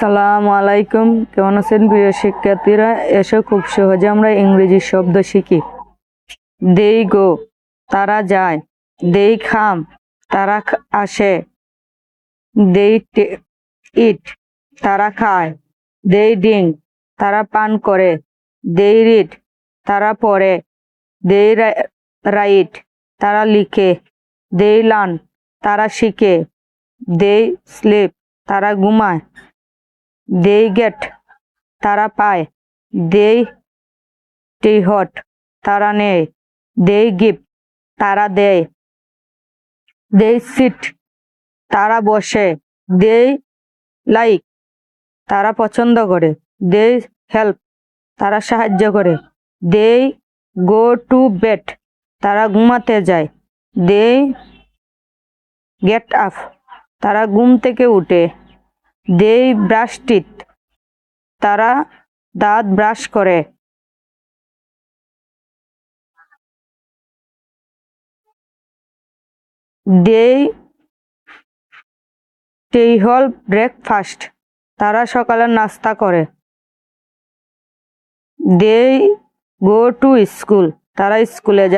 সালাম আলাইকুম। কেমন আছেন প্রিয় শিক্ষার্থীরা? এসে খুব সহজে আমরা ইংরেজি শব্দ শিখি। দেই গো, তারা যায়। দেই খাম, তারা আসে। দেই ইট, তারা খায়। দেই ডিং, তারা পান করে। দেই রিড তারা পড়ে দেই রাইট। তারা লিখে দেই লার্ন, তারা শিখে দেই স্লিপ, তারা ঘুমায় দেই গেট, তারা পায় দেই টি হট, তারা নেয় দেই গিফট তারা দেয় দেই সিট, তারা বসে দেই লাইক, তারা পছন্দ করে দেই হেল্প, তারা সাহায্য করে দেই গো টু বেড তারা ঘুমাতে যায়। দেই গেট আপ। তারা ঘুম থেকে উঠে। দেই ব্রাশ টিথ তারা দাঁত ব্রাশ করে। দেই টেইহল ব্রেকফাস্ট। তারা সকালে নাস্তা করে। দেই গো টু স্কুল। তারা স্কুলে যায়।